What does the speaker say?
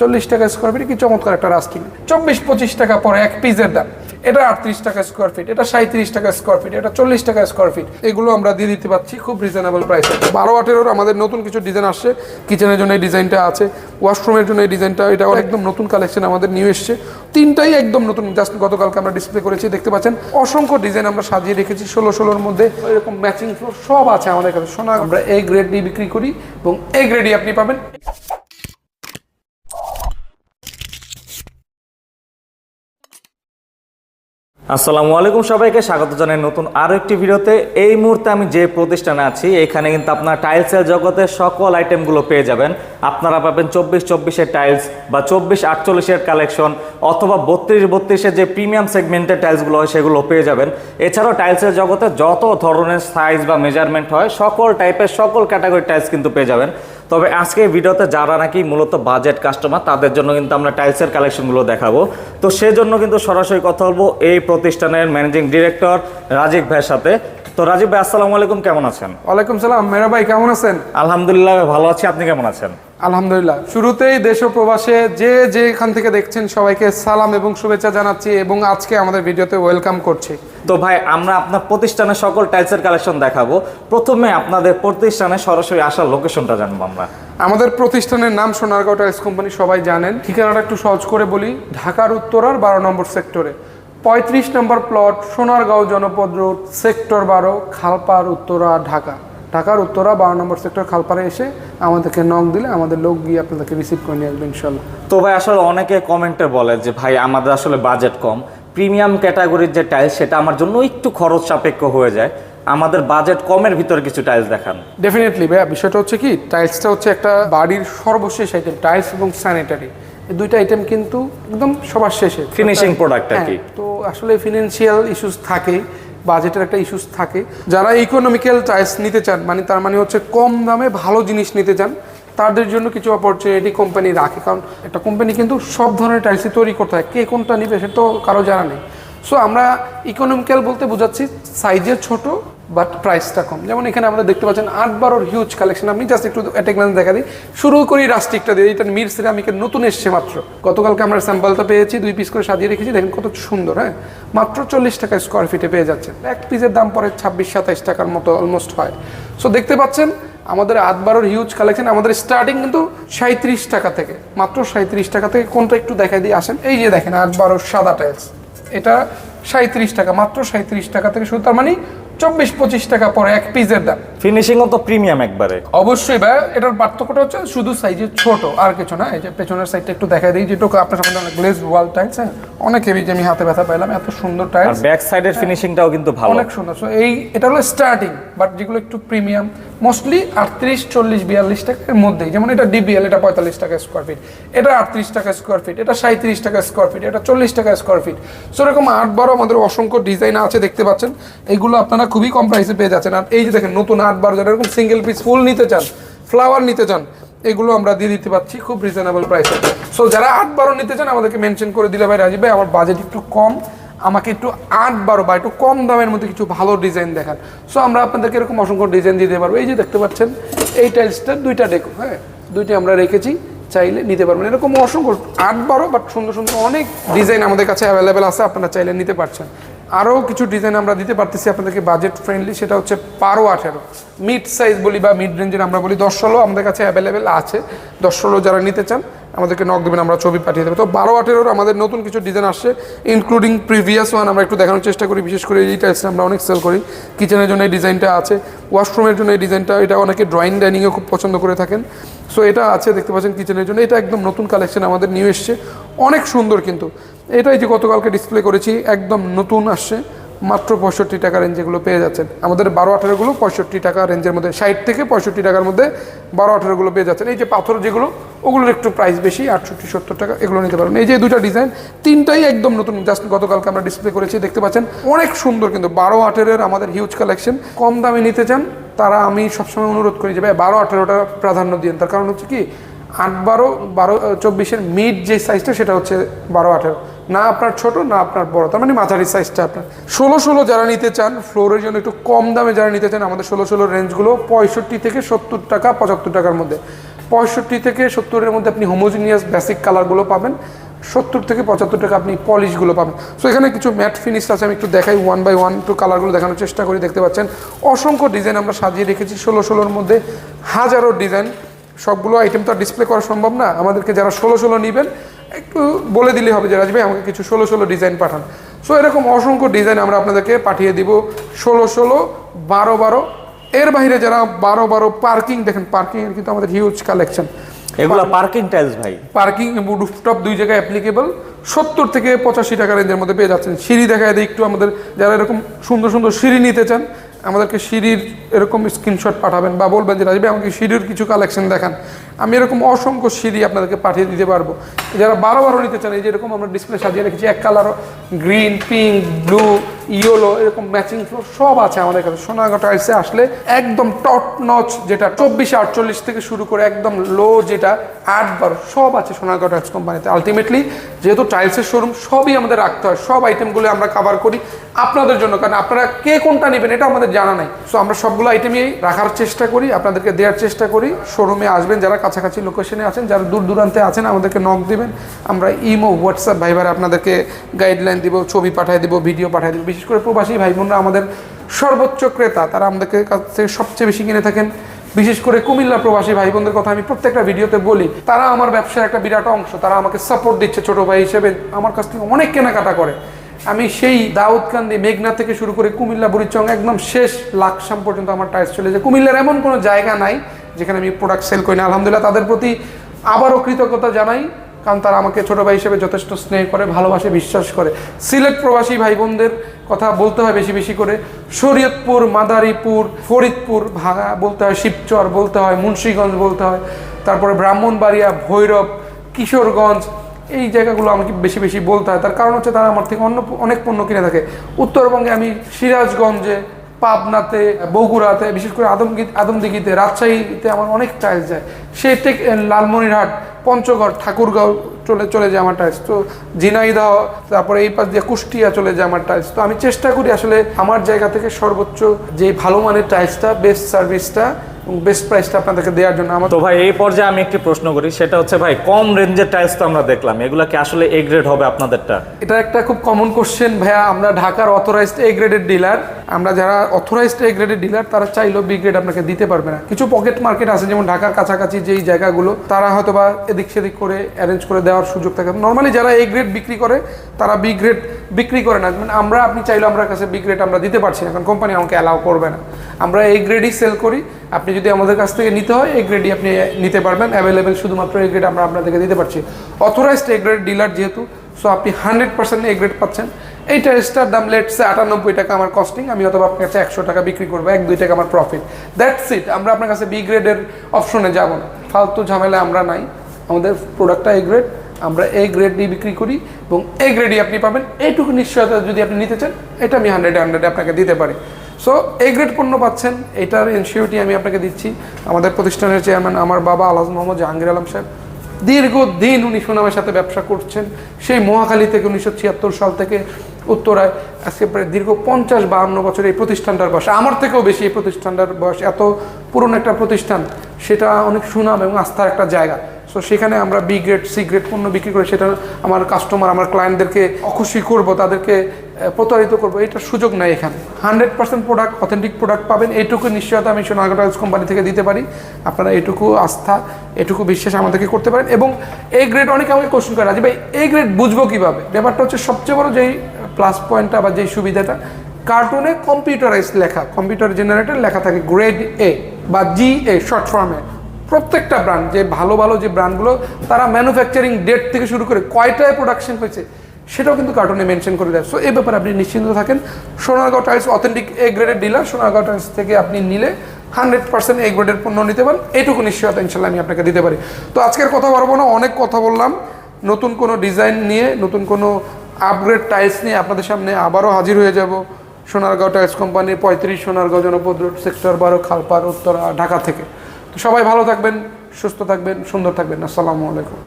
চল্লিশ টাকা square feet কি চমৎকার একটা রাস্টিং চব্বিশ পঁচিশ টাকা পরে এক পিসের দাম। এটা আটত্রিশ টাকা স্কোয়ার ফিট এটা সাঁত্রিশ টাকা স্কোয়ার ফিট এটা চল্লিশ টাকা স্কোয়ার ফিট এগুলো আমরা দিয়ে দিতে পারছি খুব রিজনেবল প্রাইসে বারো আটেরোর আমাদের নতুন কিছু ডিজাইন আসছে। কিচেনের জন্য এই ডিজাইনটা আছে ওয়াশরুমের জন্য এই ডিজাইনটা এটা একদম নতুন কালেকশন আমাদের নিউ এসছে। তিনটাই একদম নতুন জাস্ট গতকালকে আমরা ডিসপ্লে করেছি দেখতে পাচ্ছেন। অসংখ্য ডিজাইন আমরা সাজিয়ে রেখেছি ষোলো ষোলোর মধ্যে। এরকম ম্যাচিং ফ্লোর সব আছে আমাদের কাছে। সোনা আমরা এ গ্রেড দিয়ে বিক্রি করি এবং এ গ্রেডই আপনি পাবেন। আসসালামু আলাইকুম সবাইকে, স্বাগত জানাই নতুন আরও একটি ভিডিওতে। এই মুহূর্তে আমি যে প্রতিষ্ঠানে আছি, এখানে কিন্তু আপনার টাইলসের জগতে সকল আইটেমগুলো পেয়ে যাবেন। আপনারা পাবেন চব্বিশ চব্বিশের টাইলস বা চব্বিশ আটচল্লিশের কালেকশন অথবা বত্রিশ বত্রিশের যে প্রিমিয়াম সেগমেন্টের টাইলসগুলো হয়, সেগুলো পেয়ে যাবেন। এছাড়াও টাইলসের জগতে যত ধরনের সাইজ বা মেজারমেন্ট হয়, সকল টাইপের সকল ক্যাটাগরি টাইলস কিন্তু পেয়ে যাবেন। তবে আজকে ভিডিওতে যারা নাকি মূলত বাজেট কাস্টমার তাদের জন্য কিন্তু আমরা টাইলসের কালেকশনগুলো দেখাবো। তো সেজন্য কিন্তু সরাসরি কথা বলব এই প্রতিষ্ঠানের ম্যানেজিং ডিরেক্টর রাজীব ভাইয়ের সাথে। তো রাজীব ভাই আসসালামু আলাইকুম কেমন আছেন? ওয়ালাইকুম সালাম। মেরা ভাই কেমন আছেন? আলহামদুলিল্লাহ ভালো আছি আপনি কেমন আছেন? আলহামদুলিল্লাহ। শুরুতেই দেশ ও প্রবাসে যে যেখান থেকে দেখছেন সবাইকে সালাম এবং শুভেচ্ছা জানাচ্ছি এবং আজকে আমাদের ভিডিওতে ওয়েলকাম করছি। তো ভাই আমরা আপনার প্রতিষ্ঠানের সকল টাইলসের কালেকশন দেখাবো। প্রথমে আপনাদের প্রতিষ্ঠানে সরাসরি আসার লোকেশনটা জানব আমরা। আমাদের প্রতিষ্ঠানের নাম সোনারগাঁও টাইলস কোম্পানি সবাই জানেন। ঠিকানাটা একটু সহজ করে বলি। ঢাকার উত্তরার বারো নম্বর সেক্টরে পঁয়ত্রিশ নম্বর প্লট সোনারগাঁও জনপদ রোড সেক্টর বারো খালপাড় উত্তরা ঢাকা। ঢাকার উত্তরা বারো নম্বর সেক্টর খালপাড়ে এসে আমাদেরকে নক দিলে আমাদের লোক গিয়ে আপনাদেরকে রিসিভ করে নিয়ে আসবে ইনশাল্লাহ তো ভাই আসলে অনেকে কমেন্টে বলে যে ভাই আমাদের আসলে বাজেট কম। প্রিমিয়াম ক্যাটাগরির যে টাইলস সেটা আমার জন্য একটু খরচ সাপেক্ষ হয়ে যায়। আমাদের বাজেট কমের ভিতরে কিছু টাইলস দেখান। ডেফিনেটলি ভাইয়া বিষয়টা হচ্ছে কি টাইলসটা হচ্ছে একটা বাড়ির সর্বশেষ আইটেম টাইলস এবং স্যানিটারি এই দুইটা আইটেম কিন্তু একদম সবার শেষে। ফিনিশিং প্রোডাক্ট আর কি। হ্যাঁ, তো আসলে ফিনান্সিয়াল ইস্যুস থাকে বাজেটের একটা ইস্যুস থাকে। যারা ইকোনমিক্যাল চয়েস নিতে চান মানে তার মানে হচ্ছে কম দামে ভালো জিনিস নিতে চান, তাদের জন্য কিছু অপরচুনিটি কোম্পানি রাখে। কারণ একটা কোম্পানি কিন্তু সব ধরনের টাইলসই তৈরি করতে হয়। কে কোনটা নিবে সেটা তো কারও জানা নেই। সো আমরা ইকোনমিক্যাল বলতে বোঝাচ্ছি সাইজের ছোট বাট প্রাইসটা কম। যেমন এখানে আমরা দেখতে পাচ্ছেন আট বারোর হিউজ কালেকশন আমি জাস্ট একটু অ্যাটেকমেন্ট দেখা দিই। শুরু করি রাস্টিকটা দিয়ে। এটা মির সিরামিকের নতুন এসছে মাত্র। গতকালকে আমরা স্যাম্পলটা পেয়েছি, দুই পিস করে সাজিয়ে রেখেছি। দেখেন কত সুন্দর হ্যাঁ? মাত্র চল্লিশ টাকা স্কোয়ার ফিটে পেয়ে যাচ্ছেন এক পিসের দাম পরে ছাব্বিশ, সাতাইশ টাকার মতো অলমোস্ট হয়। সো দেখতে পাচ্ছেন আমাদের আট বারোর হিউজ কালেকশন আমাদের স্টার্টিং কিন্তু সাঁত্রিশ টাকা থেকে। মাত্র সাঁত্রিশ টাকা থেকে। কোনটা একটু দেখাই দিয়ে আসেন। এই যে দেখেন আট বারোর সাদা টাইলস এটা সাঁত্রিশ টাকা মাত্র সাঁত্রিশ টাকা থেকে শুরু তার মানে চব্বিশ পঁচিশ টাকা পরে এক পিসের দাম। ফিনিশিংও তো প্রিমিয়াম একবারে। অবশ্যই ভাই এটার পার্থক্যটা হচ্ছে শুধু সাইজে ছোট আর কিছু না। এই যে পেছনের সাইডটা একটু দেখা দিই যেটুকু আপনার সামনে গ্লেজ ওয়াল টাইলস হ্যাঁ? অনেক হেভি যে আমি হাতে ব্যথা পাইলাম এত সুন্দর আর টাইলস ব্যাক সাইডের ফিনিশিংটাও কিন্তু ভালো। অনেক সুন্দর। সো এই এটা হলো স্টার্টিং বাট যেগুলো একটু প্রিমিয়াম মোস্টলি আটত্রিশ চল্লিশ বিয়াল্লিশ টাকার মধ্যেই যেমন এটা ডিবিএল এটা পঁয়তাল্লিশ টাকা স্কোয়ার ফিট এটা আটত্রিশ টাকা স্কোয়ার ফিট এটা সাঁত্রিশ টাকা স্কোয়ার ফিট এটা চল্লিশ টাকা স্কোয়ার ফিট সো এরকম আট বারো আমাদের অসংখ্য ডিজাইন আছে দেখতে পাচ্ছেন। এইগুলো আপনারা খুবই কম প্রাইসে পেয়ে যাচ্ছেন। আর এই যে দেখেন, নতুন আট বারো যারা এরকম সিঙ্গেল পিস ফুল নিতে চান ফ্লাওয়ার নিতে চান, এগুলো আমরা দিয়ে দিতে পারছি খুব রিজনেবল প্রাইসে সো যারা আট বারো নিতে চান, আমাদেরকে মেনশন করে দিলে ভাই রাজীব ভাই, আমার বাজেট একটু কম, আমাকে একটু আট বারো বা একটু কম দামের মধ্যে কিছু ভালো ডিজাইন দেখান। সো আমরা আপনাদেরকে এরকম অসংখ্য ডিজাইন দিতে পারব। এই যে দেখতে পাচ্ছেন, এই টাইলসটা দুইটা ডেকো হ্যাঁ? দুইটা আমরা রেখেছি, চাইলে নিতে পারবেন। এরকম অসংখ্য আট বারো বাট সুন্দর সুন্দর অনেক ডিজাইন আমাদের কাছে অ্যাভেলেবেল আছে, আপনারা চাইলে নিতে পারছেন। আরও কিছু ডিজাইন আমরা দিতে পারতেছি আপনাদেরকে বাজেট ফ্রেন্ডলি সেটা হচ্ছে পারো আঠেরো। মিড সাইজ বলি বা মিড রেঞ্জের আমরা বলি, দশ ষোলো আমাদের কাছে অ্যাভেলেবেল আছে। দশ ষোলো যারা নিতে চান আমাদেরকে নক দেবেন, আমরা ছবি পাঠিয়ে দেবো। তো বারো, আঠেরোর আমাদের নতুন কিছু ডিজাইন আসছে ইনক্লুডিং প্রিভিয়াস ওয়ান আমরা একটু দেখানোর চেষ্টা করি, বিশেষ করে এই টাইলসটা আমরা অনেক সেল করি। কিচেনের জন্য এই ডিজাইনটা আছে ওয়াশরুমের জন্য এই ডিজাইনটা এটা অনেকে ড্রয়িং ডাইনিংয়ে খুব পছন্দ করে থাকেন। সো এটা আছে, দেখতে পাচ্ছেন কিচেনের জন্য, এটা একদম নতুন কালেকশন আমাদের নিউ এসছে। অনেক সুন্দর কিন্তু। এটাই যে গতকালকে ডিসপ্লে করেছি, একদম নতুন আসছে। মাত্র পঁয়ষট্টি টাকা রেঞ্জ এগুলো পেয়ে যাচ্ছেন। আমাদের বারো আঠারোগুলো পঁয়ষট্টি টাকা রেঞ্জের মধ্যে, ষাট থেকে পঁয়ষট্টি টাকার মধ্যে বারো আঠারোগুলো পেয়ে যাচ্ছেন। এই যে পাথর যেগুলো, ওগুলোর একটু প্রাইস বেশি, আটষট্টি, সত্তর টাকা, এগুলো নিতে পারবেন এই যে দুটো ডিজাইন তিনটাই একদম নতুন। জাস্ট গতকালকে আমরা ডিসপ্লে করেছি, দেখতে পাচ্ছেন, অনেক সুন্দর কিন্তু। বারো আঠেরোর আমাদের হিউজ কালেকশন কম দামে নিতে চান, তারা আমি সবসময় অনুরোধ করি যে, ভাই, বারো আঠেরোটা প্রাধান্য দিন তার কারণ হচ্ছে কি, আট বারো বারো, চব্বিশের মিড যে সাইজটা সেটা হচ্ছে বারো আঠেরো। না আপনার ছোট, না আপনার বড়। তার মানে মাঝারি সাইজটা আপনার। ষোলো ষোলো যারা নিতে চান ফ্লোরের জন্য একটু কম দামে যারা নিতে চান, আমাদের ষোলো ষোলো রেঞ্জগুলো পঁয়ষট্টি থেকে সত্তর টাকা, পঁচাত্তর টাকার মধ্যে। পঁয়ষট্টি থেকে সত্তরের মধ্যে আপনি হোমোজিনিয়াস বেসিক কালারগুলো পাবেন। সত্তর থেকে পঁচাত্তর টাকা আপনি পলিশগুলো পাবেন। সো এখানে কিছু ম্যাট ফিনিশ আছে, আমি একটু দেখাই ওয়ান বাই ওয়ান একটু কালারগুলো দেখানোর চেষ্টা করি, দেখতে পাচ্ছেন। অসংখ্য ডিজাইন আমরা সাজিয়ে রেখেছি, ষোলো ষোলোর মধ্যে হাজারো ডিজাইন সবগুলো আইটেম তো আর ডিসপ্লে করা সম্ভব না। আমাদেরকে যারা ষোলো ষোলো নেবেন একটু বলে দিলে হবে যে রাজভাই আমাকে কিছু ষোলো ষোলো ডিজাইন পাঠান। সো এরকম অসংখ্য ডিজাইন আমরা আপনাদেরকে পাঠিয়ে দিব। ষোলো ষোলো বারো বারো। এর বাইরে যারা বারো বারো পার্কিং দেখেন পার্কিংয়ের কিন্তু আমাদের হিউজ কালেকশন এগুলো পার্কিং টাইলস ভাই। পার্কিং রুফটপ দুই জায়গায় অ্যাপ্লিকেবল সত্তর থেকে পঁচাশি টাকা রেঞ্জের মধ্যে পেয়ে যাচ্ছেন। সিঁড়ি দেখায় দিই একটু আমাদের যারা এরকম সুন্দর সুন্দর সিঁড়ি নিতে চান আমাদেরকে সিঁড়ির এরকম স্ক্রিনশট পাঠাবেন বা বলবেন যে, রাজবে আমাকে সিঁড়ির কিছু কালেকশন দেখান। আমি এরকম অসংখ্য সিঁড়ি আপনাদেরকে পাঠিয়ে দিতে পারব। যারা বারো বারো নিতে চান, এই যে এরকম আমরা ডিসপ্লে সাজিয়ে রেখেছি, এক কালারও গ্রিন পিঙ্ক ব্লু ইয়েলো এরকম ম্যাচিং ফ্লোর সব আছে আমাদের কাছে। সোনাগা টাইলসে আসলে একদম টপ নচ যেটা চব্বিশে আটচল্লিশ থেকে শুরু করে একদম লো যেটা আট বারো সব আছে সোনাগা টাইলস কোম্পানিতে আলটিমেটলি যেহেতু টাইলসের শোরুম সবই আমাদের রাখতে হয়, সব আইটেমগুলো আমরা কাভার করি। আপনাদের জন্য, কারণ আপনারা কে কোনটা নেবেন এটা আমাদের জানা নাই। সো আমরা সবগুলো আইটেমই রাখার চেষ্টা করি, আপনাদেরকে দেওয়ার চেষ্টা করি। শোরুমে আসবেন, যারা কাছাকাছি লোকেশনে আছেন, যারা দূর দূরান্তে আছেন, আমাদেরকে নক দিবেন। আমরা ইমো হোয়াটসঅ্যাপ ভাইবার আপনাদেরকে গাইডলাইন দিব, ছবি পাঠিয়ে দিব ভিডিও পাঠিয়ে দিব। বিশেষ করে প্রবাসী ভাই বোনরা আমাদের সর্বোচ্চ ক্রেতা, তারা আমাদেরকে কাছ থেকে সবচেয়ে বেশি কিনে থাকেন। বিশেষ করে কুমিল্লা প্রবাসী ভাই বোনদের কথা আমি প্রত্যেকটা ভিডিওতে বলি, তারা আমার ব্যবসার একটা বিরাট অংশ, তারা আমাকে সাপোর্ট দিচ্ছে ছোট ভাই হিসেবে, আমার কাছ থেকে অনেক কেনাকাটা করে। আমি সেই দাউদকান্দি মেঘনা থেকে শুরু করে কুমিল্লা, বুড়িচং, একদম শেষ লাকসাম পর্যন্ত আমার টাইস চলে যায়। কুমিল্লার এমন কোনো জায়গা নাই যেখানে আমি প্রোডাক্ট সেল করি না। আলহামদুলিল্লাহ তাদের প্রতি আবারও কৃতজ্ঞতা জানাই, কারণ তারা আমাকে ছোট ভাই হিসেবে যথেষ্ট স্নেহ করে, ভালোবাসে, বিশ্বাস করে। সিলেট প্রবাসী ভাই বোনদের কথা বলতে হয় বেশি বেশি করে। শরীয়তপুর, মাদারীপুর, ফরিদপুর, ভাঙা বলতে হয় শিবচর, বলতে হয় মুন্সীগঞ্জ বলতে হয়। তারপরে ব্রাহ্মণবাড়িয়া, ভৈরব, কিশোরগঞ্জ এই জায়গাগুলো আমাকে বেশি বেশি বলতে হয়। তার কারণ হচ্ছে তারা আমার থেকে অন্য অনেক পণ্য কিনে থাকে। উত্তরবঙ্গে আমি সিরাজগঞ্জে, পাবনাতে, বগুড়াতে, বিশেষ করে আদমগি আদমদিঘিতে, রাজশাহীতে আমার অনেক টাইলস যায়। সেই থেকে লালমনিরহাট, পঞ্চগড়, ঠাকুরগাঁও চলে চলে যায় আমার টাইলস তো ঝিনাইদহ, তারপরে এই পাশ দিয়ে কুষ্টিয়া চলে যায় আমার টাইলস তো আমি চেষ্টা করি আসলে আমার জায়গা থেকে সর্বোচ্চ যে ভালো মানের টাইলসটা বেস্ট সার্ভিসটা এবং বেস্ট প্রাইসটা আপনাদেরকে দেওয়ার জন্য আমার তো ভাই এই পর্যায়ে আমি একটি প্রশ্ন করি সেটা হচ্ছে ভাই কম রেঞ্জের টাইলস তো আমরা দেখলাম এগুলা কি আসলে এ গ্রেড হবে আপনাদেরটা? এটা একটা খুব কমন কোশ্চেন ভাইয়া। আমরা ঢাকার অথরাইজড এ গ্রেডের ডিলার আমরা যারা অথরাইজড এ গ্রেডের ডিলার তারা চাইলেও বি গ্রেড আপনাকে দিতে পারবে না। কিছু পকেট মার্কেট আছে, যেমন ঢাকার কাছাকাছি যেই জায়গাগুলো, তারা হয়তো বা এদিক সেদিক করে অ্যারেঞ্জ করে দেওয়ার সুযোগ থাকে। নর্মালি যারা এ গ্রেড বিক্রি করে, তারা বি গ্রেড বিক্রি করে না। মানে আমরা, আপনি চাইলেও আমরা কাছে বি গ্রেড আমরা দিতে পারছি না, কারণ কোম্পানি আমাকে অ্যালাউ করবে না। আমরা এই গ্রেডই সেল করি, আপনি যদি আমাদের কাছ থেকে নিতে হয় এই গ্রেডই আপনি নিতে পারবেন অ্যাভেলেবেল শুধুমাত্র এই গ্রেড আমরা আপনাদেরকে দিতে পারছি। অথরাইজড এ গ্রেড ডিলার যেহেতু সো আপনি হান্ড্রেড পার্সেন্ট এ গ্রেড পাচ্ছেন। এই টাইলসটার দাম লেটসে আটানব্বই টাকা আমার কস্টিং আমি অথবা আপনার কাছে একশো টাকা বিক্রি করব, এক, দুই টাকা আমার প্রফিট দ্যাটস ইট আমরা আপনার কাছে বি গ্রেডের অপশনে যাব না। ফালতু ঝামেলা আমরা নাই, আমাদের প্রোডাক্টটা এ গ্রেড আমরা এ গ্রেড দিয়ে বিক্রি করি, এবং এ গ্রেডই আপনি পাবেন। এইটুকু নিশ্চয়তা যদি আপনি নিতে চান, এটা আমি হান্ড্রেড হান্ড্রেডে আপনাকে দিতে পারি। সো এ গ্রেড পণ্য পাচ্ছেন, এটার এনশিওরিটি আমি আপনাকে দিচ্ছি। আমাদের প্রতিষ্ঠানের চেয়ারম্যান আমার বাবা আলাজ মোহাম্মদ জাহাঙ্গীর আলম সাহেব। দীর্ঘদিন উনি সুনামের সাথে ব্যবসা করছেন। সেই মহাখালী থেকে উনিশশো ছিয়াত্তর সাল থেকে উত্তরায় আজকে প্রায় দীর্ঘ পঞ্চাশ বাহান্ন বছর এই প্রতিষ্ঠানটার বয়স। আমার থেকেও বেশি এই প্রতিষ্ঠানটার বয়স, এত পুরনো একটা প্রতিষ্ঠান, সেটা অনেক সুনাম এবং আস্থার একটা জায়গা। সো সেখানে আমরা বি গ্রেড সি গ্রেড পণ্য বিক্রি করে সেটা আমার কাস্টমার আমার ক্লায়েন্টদেরকে অখুশি করব, তাদেরকে প্রতারিত করব এটার সুযোগ নাই এখানে। Hundred percent product authentic product পাবেন, এইটুকু নিশ্চয়তা আমি সোনাগা কোম্পানি থেকে দিতে পারি। আপনারা এটুকু আস্থা এটুকু বিশ্বাস আমাদেরকে করতে পারেন এবং এই গ্রেড অনেকে আমাকে কোশ্চেন করে রাজি ভাই এই গ্রেড বুঝব কীভাবে? ব্যাপারটা হচ্ছে সবচেয়ে বড় যেই প্লাস পয়েন্টটা বা যেই সুবিধাটা কার্টুনে কম্পিউটারাইজ লেখা কম্পিউটার জেনারেটর লেখা থাকে গ্রেড এ বা জি এ শর্ট ফর্মে প্রত্যেকটা ব্র্যান্ড যে ভালো ভালো যে ব্র্যান্ডগুলো তারা ম্যানুফ্যাকচারিং ডেট থেকে শুরু করে কয়টায় প্রোডাকশন হয়েছে, সেটাও কিন্তু কার্টুনে মেনশন করে দেয়। সো এই ব্যাপারে আপনি নিশ্চিন্ত থাকেন। সোনারগাঁও টাইলস অথেন্টিক এ গ্রেডের ডিলার সোনারগাঁও টাইলস থেকে আপনি নিলে হান্ড্রেড পার্সেন্ট এ গ্রেডের পণ্য নিতে পারেন। এইটুকু নিশ্চয়তা ইনশাল্লাহ আমি আপনাকে দিতে পারি। তো আজকের কথা বলব না, অনেক কথা বললাম। নতুন কোনো ডিজাইন নিয়ে, নতুন কোনো আপগ্রেড টাইলস নিয়ে আপনাদের সামনে আবারও হাজির হয়ে যাব। সোনারগাঁও টাইলস কোম্পানির পঁয়ত্রিশ সোনারগাঁও জনপদ রোড সেক্টর বারো, খালপাড়, উত্তরা, ঢাকা থেকে। তো সবাই ভালো থাকবেন, সুস্থ থাকবেন, সুন্দর থাকবেন। আসসালামু আলাইকুম।